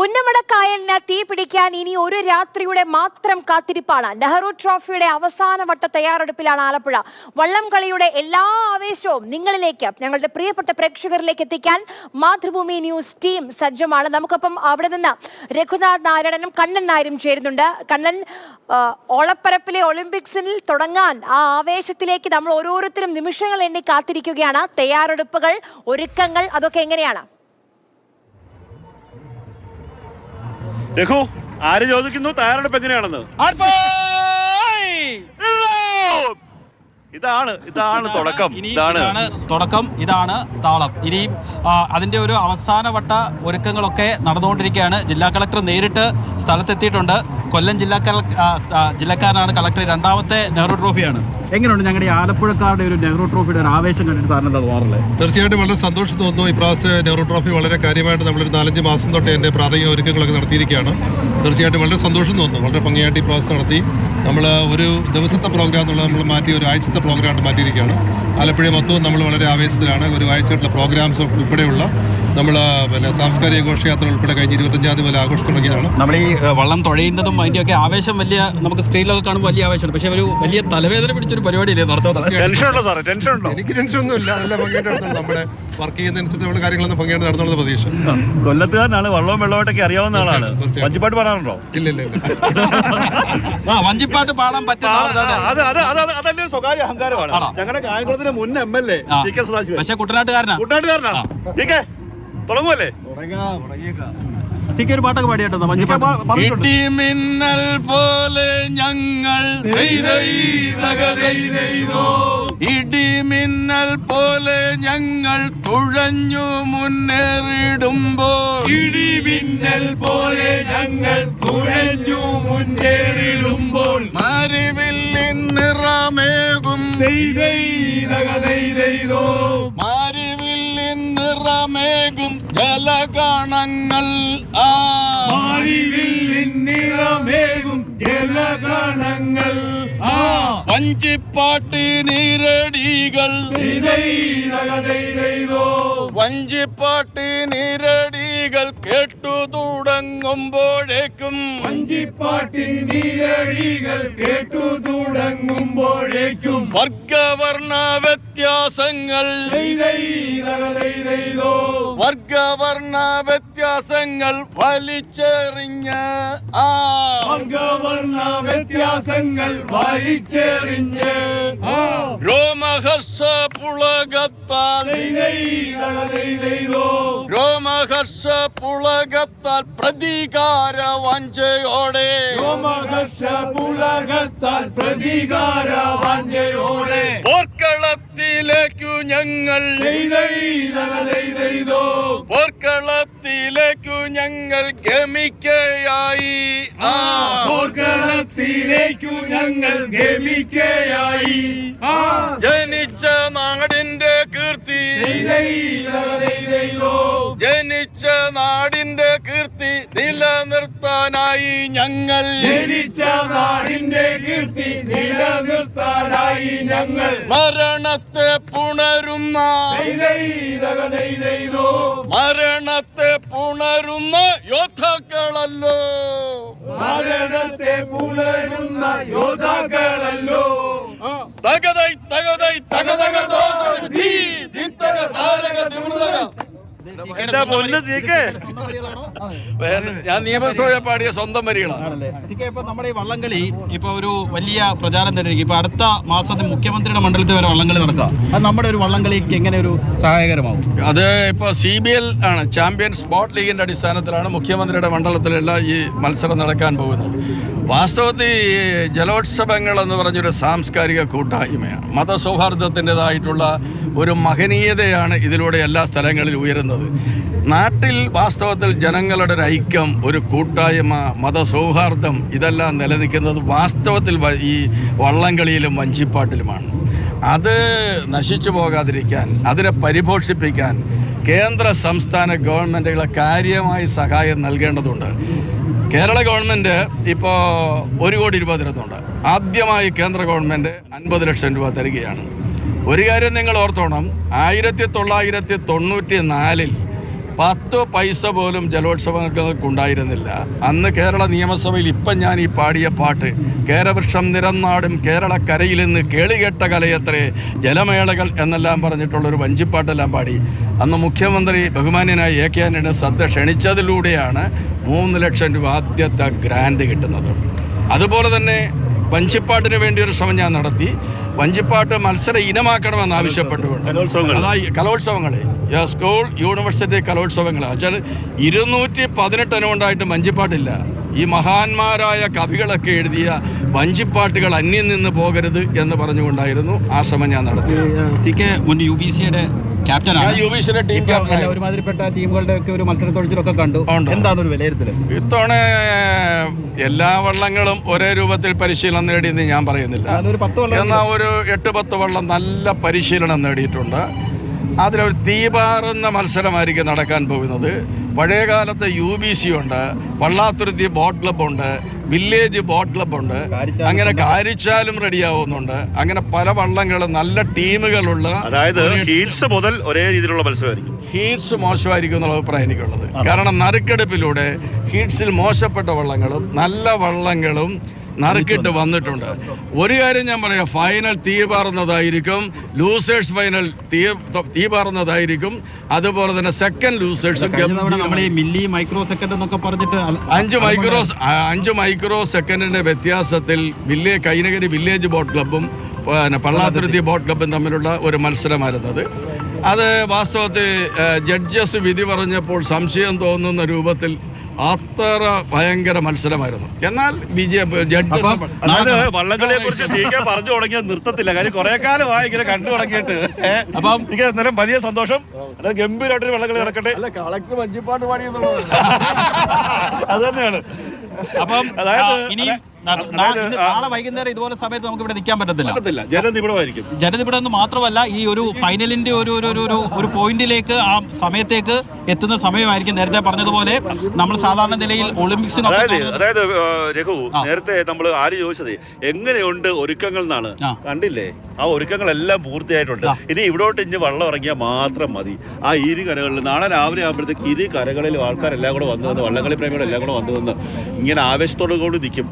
പുന്നമടക്കായലിന് തീ പിടിക്കാൻ ഇനി ഒരു രാത്രിയുടെ മാത്രം കാത്തിരിപ്പാണ്. നെഹ്റു ട്രോഫിയുടെ അവസാന വട്ട തയ്യാറെടുപ്പിലാണ് ആലപ്പുഴ. വള്ളംകളിയുടെ എല്ലാ ആവേശവും നിങ്ങളിലേക്ക് ഞങ്ങളുടെ പ്രിയപ്പെട്ട പ്രേക്ഷകരിലേക്ക് എത്തിക്കാൻ മാതൃഭൂമി ന്യൂസ് ടീം സജ്ജമാണ്. നമുക്കൊപ്പം അവിടെ നിന്ന് രഘുനാഥ് നാരായണനും കണ്ണൻ നായരും ചേരുന്നുണ്ട്. കണ്ണൻ ഓളപ്പരപ്പിലെ ഒളിമ്പിക്സിൽ തുടങ്ങാൻ ആ ആവേശത്തിലേക്ക് നമ്മൾ ഓരോരുത്തരും നിമിഷങ്ങൾ എണ്ണി കാത്തിരിക്കുകയാണ്. തയ്യാറെടുപ്പുകൾ ഒരുക്കങ്ങൾ അതൊക്കെ എങ്ങനെയാണ്? രഘു ആര് ചോദിക്കുന്നു? തയ്യാറെടുപ്പ് എങ്ങനെയാണെന്ന് ഇതാണ് ഇതാണ് തുടക്കം. ഇതാണ്. തുടക്കം. ഇതാണ് താളം. ഇനിയും അതിന്റെ ഒരു അവസാനവട്ട ഒരുക്കങ്ങളൊക്കെ നടന്നുകൊണ്ടിരിക്കുകയാണ്. ജില്ലാ കളക്ടർ നേരിട്ട് സ്ഥലത്തെത്തിയിട്ടുണ്ട്. കൊല്ലം ജില്ലാ കള- ആ, ആ, ജില്ലക്കാരനാണ് കളക്ടർ. രണ്ടാമത്തെ നെഹ്റു ട്രോഫിയാണ്. എങ്ങനെയുണ്ട് ഞങ്ങളുടെ ഈ ആലപ്പുഴക്കാരുടെ ഒരു നെഹ്റു ട്രോഫിയുടെ ഒരു ആവേശം കണ്ടിട്ട് സാറിന് എന്താ തോന്നാറില്ലേ തീർച്ചയായിട്ടും വളരെ സന്തോഷം തോന്നുന്നു. ഇപ്രാവശ്യം നെഹ്റു ട്രോഫി വളരെ കാര്യമായിട്ട് നമ്മളൊരു നാലഞ്ച് മാസം തൊട്ട് എന്റെ പ്രാഥമിക ഒരുക്കങ്ങളൊക്കെ നടത്തിയിരിക്കുകയാണ്. തീർച്ചയായിട്ടും വളരെ സന്തോഷം തോന്നുന്നു. വളരെ ഭംഗിയായിട്ട് ഈ പ്രാവശ്യം നടത്തി. നമ്മൾ ഒരു ദിവസത്തെ പ്രോഗ്രാം എന്നുള്ളത് നമ്മൾ മാറ്റി ഒരു ആഴ്ചത്തെ പ്രോഗ്രാമായിട്ട് മാറ്റിയിരിക്കുകയാണ്. ആലപ്പുഴ മൊത്തവും നമ്മൾ വളരെ ആവേശത്തിലാണ്. ഒരു ആഴ്ചയായിട്ടുള്ള പ്രോഗ്രാംസ് ഉൾപ്പെടെയുള്ള നമ്മൾ പിന്നെ സാംസ്കാരിക ഘോഷയാത്ര ഉൾപ്പെടെ കഴിഞ്ഞ് ഇരുപത്തഞ്ചാം തീയതി മുതൽ ആഘോഷം തുടങ്ങിയതാണ്. നമ്മൾ ഈ വള്ളം തുഴയുന്നതും അതിന്റെയൊക്കെ ആവേശം വലിയ നമുക്ക് സ്ക്രീനിലൊക്കെ കാണുമ്പോൾ വലിയ ആവേശമാണ്. പക്ഷെ ഒരു വലിയ തലവേദന പിടിച്ചൊരു പരിപാടിയില്ലേ നടത്തുന്നത് ടെൻഷൻ ഉണ്ടോ സാറേ? ടെൻഷൻ ഉണ്ടോ? എനിക്ക് ഇല്ല. നല്ല ഭംഗിയായിട്ട് നടത്തുന്നു നമ്മുടെ വർക്ക് ചെയ്യുന്നതനുസരിച്ച് നമ്മൾ കാര്യങ്ങളൊന്നും ഭംഗിയായിട്ട് നടത്തുന്നത് പ്രതീക്ഷ. കൊല്ലത്തുകാരനാണ് വള്ളവും വെള്ളമായിട്ടൊക്കെ അറിയാവുന്ന ആളാണ്. വഞ്ചിപ്പാട്ട് പാടാറുണ്ടോ? ഇല്ല ഇല്ല ഇല്ല. ആ വഞ്ചിപ്പാട്ട് പാടാൻ പറ്റില്ല പറ്റുന്ന ആളാണ്. അത് അത് അത് അത് അതല്ലേ സ്വകാര്യ അഹങ്കാരമാണ്? ഞങ്ങളുടെ കായംകുളത്തിന്റെ മുൻ എം എൽ എ പക്ഷേ സി കെ തുടങ്ങുമല്ലേ പക്ഷെ കുട്ടനാട്ടുകാരനാ. കൂട്ടുകാരനാ സി കെ തുടങ്ങുമല്ലേ ഒരു പാട്ടൊക്കെ പാടിയാട്ടോ വഞ്ചിപ്പാട്ട് ഇടിമിന്നൽ പോലെ ഞങ്ങൾ ഇടിമിന്നൽ പോലെ ഞങ്ങൾ തുഴഞ്ഞു മുന്നേറിടുമ്പോൾ ഇടിമിന്നൽ പോലെ ഞങ്ങൾ തുഴഞ്ഞു മുന്നേറിടുമ്പോൾ മാരിവില്ലിൻ നിറമേകും മാരിവില്ലിൻ നിറമേകും ജലഗണങ്ങൾ. ആ. നിറമേകും ജലഗണങ്ങൾ. ആ. വഞ്ചിപ്പാട്ട് നീരടികൾ. വഞ്ചിപ്പാട്ട് നീരടികൾ കേട്ടു തുടങ്ങുമ്പോഴേക്കും. വഞ്ചിപ്പാട്ടിൻ നീരടികൾ കേട്ടു തുടങ്ങുമ്പോഴേക്കും. വർഗവർണ വ്യത്യാസങ്ങൾ. വർഗവർണ വ്യത്യാസങ്ങൾ വലിച്ചെറിഞ്ഞ് ആ. വർഗവർണ വ്യത്യാസങ്ങൾ വലിച്ചെറിഞ്ഞ് രോമഹർഷ പുളകത്താൽ രോമഹർഷ പുളകത്താൽ പ്രതികാര വഞ്ചയോടെ. രോമഹർഷ പുളകത്താൽ പ്രതികാര വഞ്ചയോടെ. ഞങ്ങൾ പോർക്കളത്തിലേക്കു ഞങ്ങൾ ഗമിക്കയായി. ആ. പോർക്കളത്തിലേക്കു ഞങ്ങൾ ഗമിക്കയായി. ആ. ജനിച്ച നാടിന്റെ കീർത്തി. ജനിച്ച നാടിന്റെ കീർത്തി നിലനിർത്താനായി ഞങ്ങൾ. ജനിച്ച നാടിന്റെ കീർത്തി നിലനിർത്താനായി ഞങ്ങൾ. മരണത്തെ പുണരുന്ന മരണത്തെ പുണരുന്ന യോദ്ധാക്കളല്ലോ. മരണത്തെ പുണരുന്ന യോദ്ധാക്കളല്ലോ. തകതൈ തകതൈ തകതകതോ എന്റെ പൊന്ന് സി കെ ഞാൻ നിയമസഭ പാടിയ സ്വന്തം വരികളാണ്. ഇപ്പൊ നമ്മുടെ ഈ വള്ളംകളി ഇപ്പൊ ഒരു വലിയ പ്രചാരം തന്നെ ഇപ്പൊ അടുത്ത മാസത്തിൽ മുഖ്യമന്ത്രിയുടെ മണ്ഡലത്തിൽ വരെ വള്ളംകളി നടക്കാം അത് നമ്മുടെ ഒരു വള്ളംകളിക്ക് എങ്ങനെ ഒരു സഹായകരമാവും? അത് ഇപ്പൊ സി ബി എൽ ആണ്. ചാമ്പ്യൻസ് ബോട്ട് ലീഗിന്റെ അടിസ്ഥാനത്തിലാണ് മുഖ്യമന്ത്രിയുടെ മണ്ഡലത്തിലുള്ള ഈ മത്സരം നടക്കാൻ പോകുന്നത്. വാസ്തവത്തിൽ ജലോത്സവങ്ങൾ എന്ന് പറഞ്ഞൊരു സാംസ്കാരിക കൂട്ടായ്മയാണ്. മതസൗഹാർദ്ദത്തിന്റെതായിട്ടുള്ള ഒരു മഹനീയതയാണ് ഇതിലൂടെ എല്ലാ സ്ഥലങ്ങളിലും ഉയരുന്നത്. നാട്ടിൽ വാസ്തവത്തിൽ ജനങ്ങളുടെ ഒരു ഐക്യം ഒരു കൂട്ടായ്മ മതസൗഹാർദ്ദം ഇതെല്ലാം നിലനിൽക്കുന്നത് വാസ്തവത്തിൽ ഈ വള്ളംകളിയിലും വഞ്ചിപ്പാട്ടിലുമാണ്. അത് നശിച്ചു പോകാതിരിക്കാൻ അതിനെ പരിപോഷിപ്പിക്കാൻ കേന്ദ്ര സംസ്ഥാന ഗവൺമെന്റുകളെ കാര്യമായി സഹായം നൽകേണ്ടതുണ്ട്. കേരള ഗവൺമെന്റ് ഇപ്പോൾ ഒരു കോടി രൂപ തരുന്നുണ്ട് ആദ്യമായി കേന്ദ്ര ഗവൺമെന്റ് അൻപത് ലക്ഷം രൂപ തരികയാണ്. ഒരു കാര്യം നിങ്ങൾ ഓർത്തോണം ആയിരത്തി തൊള്ളായിരത്തി തൊണ്ണൂറ്റി നാലിൽ പത്ത് പൈസ പോലും ജലോത്സവങ്ങൾക്ക് ഉണ്ടായിരുന്നില്ല അന്ന് കേരള നിയമസഭയിൽ ഇപ്പം ഞാൻ ഈ പാടിയ പാട്ട് കേരവൃക്ഷം നിരന്നാടും കേരളക്കരയിൽ നിന്ന് കേളികെട്ട കലയത്രേ ജലമേളകൾ എന്നെല്ലാം പറഞ്ഞിട്ടുള്ളൊരു വഞ്ചിപ്പാട്ടെല്ലാം പാടി. അന്ന് മുഖ്യമന്ത്രി ബഹുമാന്യനായ എ കെ ആന്റണി ശ്രദ്ധ ക്ഷണിച്ചതിലൂടെയാണ് മൂന്ന് ലക്ഷം രൂപ ആദ്യത്തെ ഗ്രാൻഡ് കിട്ടുന്നത്. അതുപോലെ തന്നെ വഞ്ചിപ്പാട്ടിന് വേണ്ടി ഒരു ശ്രമം ഞാൻ നടത്തി. വഞ്ചിപ്പാട്ട് മത്സര ഇനമാക്കണമെന്ന് ആവശ്യപ്പെട്ടുകൊണ്ട്. കലോത്സവങ്ങൾ. അതായി കലോത്സവങ്ങളെ. സ്കൂൾ യൂണിവേഴ്സിറ്റി കലോത്സവങ്ങൾ വെച്ചാൽ ഇരുന്നൂറ്റി പതിനെട്ട് അനുകൊണ്ടായിട്ട് വഞ്ചിപ്പാട്ടില്ല. ഈ മഹാന്മാരായ കവികളൊക്കെ എഴുതിയ വഞ്ചിപ്പാട്ടുകൾ അന്യം നിന്ന് പോകരുത് എന്ന് പറഞ്ഞുകൊണ്ടായിരുന്നു ആ ശ്രമം ഞാൻ നടത്തി സി കെ മുൻ യു ബി സിയുടെ ക്യാപ്റ്റനാണ് ടീം ക്യാപ്റ്റൻ ഒരുമാതിരിപ്പെട്ട ടീമുകളുടെ ഒക്കെ ഒരു മത്സരത്തൊഴിച്ചിലൊക്കെ കണ്ടു. എന്താണ് ഒരു വിലയിരുത്തൽ ഇത്തവണ എല്ലാ വള്ളങ്ങളും ഒരേ രൂപത്തിൽ പരിശീലനം നേടിയെന്ന് ഞാൻ പറയുന്നില്ല. ഒരു പത്ത് വള്ളം എന്നാൽ ഒരു എട്ട് പത്ത് വള്ളം നല്ല പരിശീലനം നേടിയിട്ടുണ്ട്. അതിലൊരു തീപാറുന്ന മത്സരമായിരിക്കും നടക്കാൻ പോകുന്നത്. പഴയ കാലത്ത് യു ബി സി ഉണ്ട് പള്ളാത്തുരുത്തി ബോട്ട് ക്ലബ് ഉണ്ട് വില്ലേജ് ബോട്ട് ക്ലബ് ഉണ്ട്. അങ്ങനെ കാരിച്ചാലും റെഡിയാവുന്നുണ്ട്. അങ്ങനെ പല വള്ളങ്ങളും നല്ല ടീമുകളുള്ള അതായത് ഹീൽസ് മുതൽ ഒരേ രീതിയിലുള്ള മത്സരമായിരിക്കും. ഹീറ്റ്സ് മോശമായിരിക്കും എന്നുള്ള അഭിപ്രായം എനിക്കുള്ളത് കാരണം നറുക്കെടുപ്പിലൂടെ ഹീറ്റ്സിൽ മോശപ്പെട്ട വള്ളങ്ങളും നല്ല വള്ളങ്ങളും നറുക്കിട്ട് വന്നിട്ടുണ്ട്. ഒരു കാര്യം ഞാൻ പറയാം ഫൈനൽ തീ പാറുന്നതായിരിക്കും ലൂസേഴ്സ് ഫൈനൽ തീ തീ പാറുന്നതായിരിക്കും. അതുപോലെ തന്നെ സെക്കൻഡ് ലൂസേഴ്സും മില്ലി മൈക്രോ സെക്കൻഡ് എന്നൊക്കെ പറഞ്ഞിട്ട് അഞ്ച് മൈക്രോ അഞ്ച് മൈക്രോ സെക്കൻഡിന്റെ വ്യത്യാസത്തിൽ വില്ലേ കൈനഗരി വില്ലേജ് ബോട്ട് ക്ലബും പിന്നെ പള്ളാത്തുരുത്തി ബോട്ട് ക്ലബും തമ്മിലുള്ള ഒരു മത്സരമായിരുന്നത് അത്. വാസ്തവത്തിൽ ജഡ്ജസ് വിധി പറഞ്ഞപ്പോൾ സംശയം തോന്നുന്ന രൂപത്തിൽ അത്ര ഭയങ്കര മത്സരമായിരുന്നു. എന്നാൽ ബി ജഡ്ജസ് അതായത് വള്ളംകളിയെ കുറിച്ച് സി കെ പറഞ്ഞു തുടങ്ങിയ നിർത്തത്തില്ല. കാര്യം കുറെ കാലമായി ഇങ്ങനെ കണ്ടു തുടങ്ങിയിട്ട്? അപ്പം എനിക്ക് എന്തായാലും വലിയ സന്തോഷം. അതായത് ഗംഭീരമായിട്ടൊരു വള്ളംകളി നടക്കട്ടെ. അല്ല കളക്ടർ വഞ്ചിപ്പാട്ട് പാടിയെന്നുള്ളത് അത് തന്നെയാണ്. അപ്പം അതായത് ഇനിയും നാളെ വൈകുന്നേരം ഇതുപോലെ സമയത്ത് നമുക്ക് ഇവിടെ നിൽക്കാൻ പറ്റത്തില്ല. ജനനിബിഡമായിരിക്കും. എന്ന് മാത്രമല്ല ഈ ഒരു ഫൈനലിന്റെ ഒരു ഒരു ഒരു- പോയിന്റിലേക്ക് ആ സമയത്തേക്ക് എത്തുന്ന സമയമായിരിക്കും നേരത്തെ പറഞ്ഞതുപോലെ. നമ്മൾ സാധാരണ നിലയിൽ ഒളിമ്പിക്സിന് അതായത് രഘു. നേരത്തെ നമ്മൾ ആര് ചോദിച്ചത് എങ്ങനെയുണ്ട് ഒരുക്കങ്ങൾ എന്നാണ്. കണ്ടില്ലേ? ആ ഒരുക്കങ്ങളെല്ലാം പൂർത്തിയായിട്ടുണ്ട്. ഇനി ഇവിടോട്ട് ഇഞ്ഞ് വള്ളം ഇറങ്ങിയാൽ മാത്രം മതി. ആ ഇരു കരകളിൽ നാളെ രാവിലെ ആകുമ്പോഴത്തേക്ക് ഇരു കരകളിലും ആൾക്കാരെല്ലാം കൂടെ വന്നു വന്ന് വള്ളംകളി പ്രേമികളെല്ലാം കൂടെ വന്നു വന്ന് ഇങ്ങനെ ആവേശത്തോടു കൂടി നിൽക്കും.